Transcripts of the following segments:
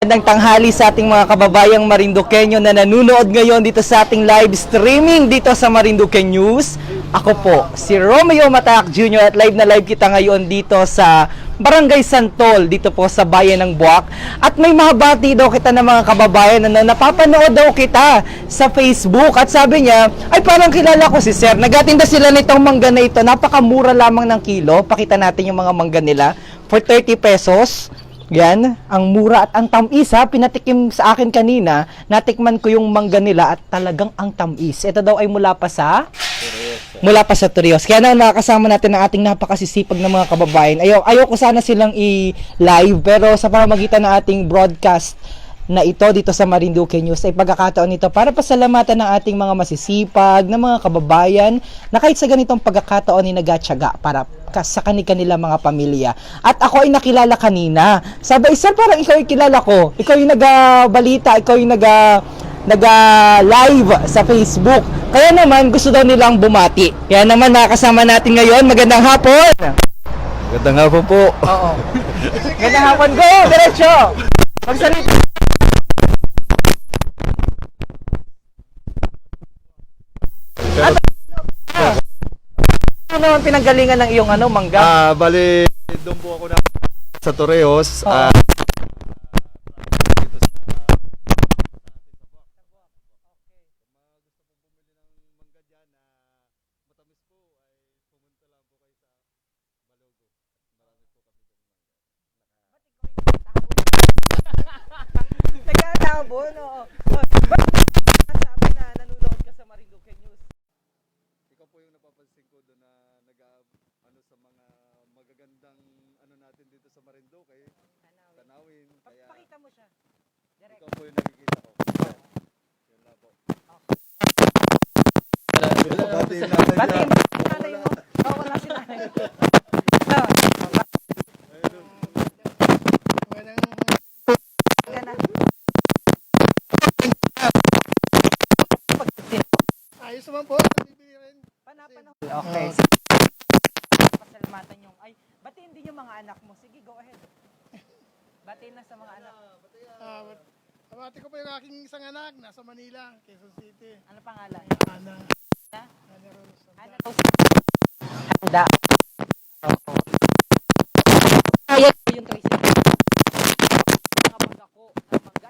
Magandang tanghali sa ating mga kababayang Marinduqueño na nanonood ngayon dito sa ating live streaming dito sa Marinduque News. Ako po, si Romeo Mataak Jr. at live na live kita ngayon dito sa Barangay Santol dito po sa bayan ng Buwak. At may mahabati daw kita ng mga kababayan na napapanood daw kita sa Facebook at sabi niya, ay parang kilala ko si Sir. Nagatinda sila nitong mangga na ito. Napakamura lamang ng kilo. Pakita natin yung mga mangga nila for 30 pesos. Yan, ang mura at ang tamis ha, pinatikim sa akin kanina, natikman ko yung mangga nila at talagang ang tamis. Ito daw ay mula pa sa mula pa sa Torreos. Kaya na nakakasama natin ang ating napakasisipag na mga kababayan. Ayaw, ayoko sana silang i-live pero sa pamamagitan ng ating broadcast na ito dito sa Marinduque News ay pagkakataon nito para pasalamatan ng ating mga masisipag na mga kababayan na kahit sa ganitong pagkakataon ay nagatsaga para sa kani-kanila mga pamilya. At ako ay nakilala kanina. Sabi, sir, parang ikaw ay kilala ko. Ikaw yung nag-balita, ikaw yung nag nag-live sa Facebook. Kaya naman, gusto daw nilang bumati. Kaya naman, nakasama natin ngayon. Magandang hapon! Magandang hapon po. Oo. Magandang hapon. Go! Diretso! Magsalita. Ano ang pinanggalingan ng iyong ano, mangga? Ah, bali doon po ako na sa Torreos. Oo. Ah, Nagkakabon, oo. Sabi na nanonood ka sa Marinduque News. ikaw po yung napapansin ko doon na nag ano sa mga magagandang ano natin dito sa Marinduque, tanawin. Kaya Pakita mo siya. Direct. ikaw po yung nakikita ko. Yun lang po. Natin Bati mo nanay mo. Oh, wala si nanay. Ah, ka na. Ayos naman po. Panapanahon. Okay. Pasalamatan yung, ay, batiin din yung mga anak mo. Sige, go ahead. Batiin na sa mga anak. Ah, bat- Abati ko po yung aking isang anak, nasa Manila, Quezon City. Ano pangalan? Ana. Ha? Ana Rose. Ana Rose. Handa. Oo. Ayan po yung Tracy. Ng mangga.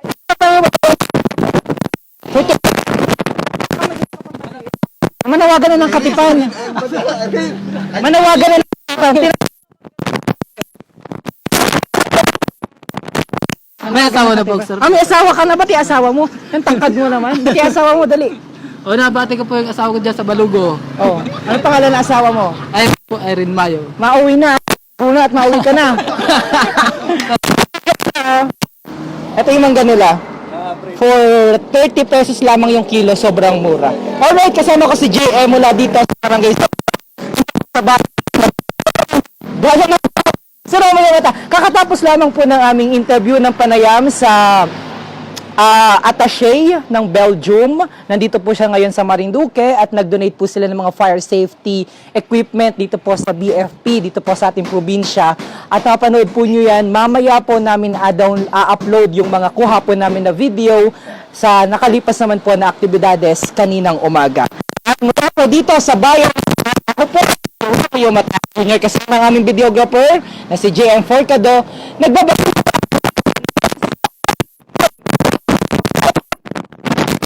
Puto. Manawagan na ng katipan. Manawagan na ng katipan. Asawa na po, sir. Ah, may asawa ka na ba? Ti asawa mo? Ang tangkad mo naman. Ti asawa mo, dali. O, nabati ko po yung asawa ko dyan sa Balugo. Oh, ano pangalan ng asawa mo? Ay po, Irene Mayo. Mauwi na. Una at mauwi ka na. Ito yung mangga nila. For 30 pesos lamang yung kilo, sobrang mura. Alright, kasama ko si JM mula dito sa Barangay sa bahay. Buwan na Mata, kakatapos lamang po ng aming interview ng panayam sa ah, attaché ng Belgium. Nandito po siya ngayon sa Marinduque at nag-donate po sila ng mga fire safety equipment dito po sa BFP, dito po sa ating probinsya. At mapanood po nyo yan. Mamaya po namin a-upload yung mga kuha po namin na video sa nakalipas naman po na aktibidades kaninang umaga. At mula po dito sa bayan, ako po, yung mata. Kasama ang aming videographer na si JM Forcado. Nagbabalik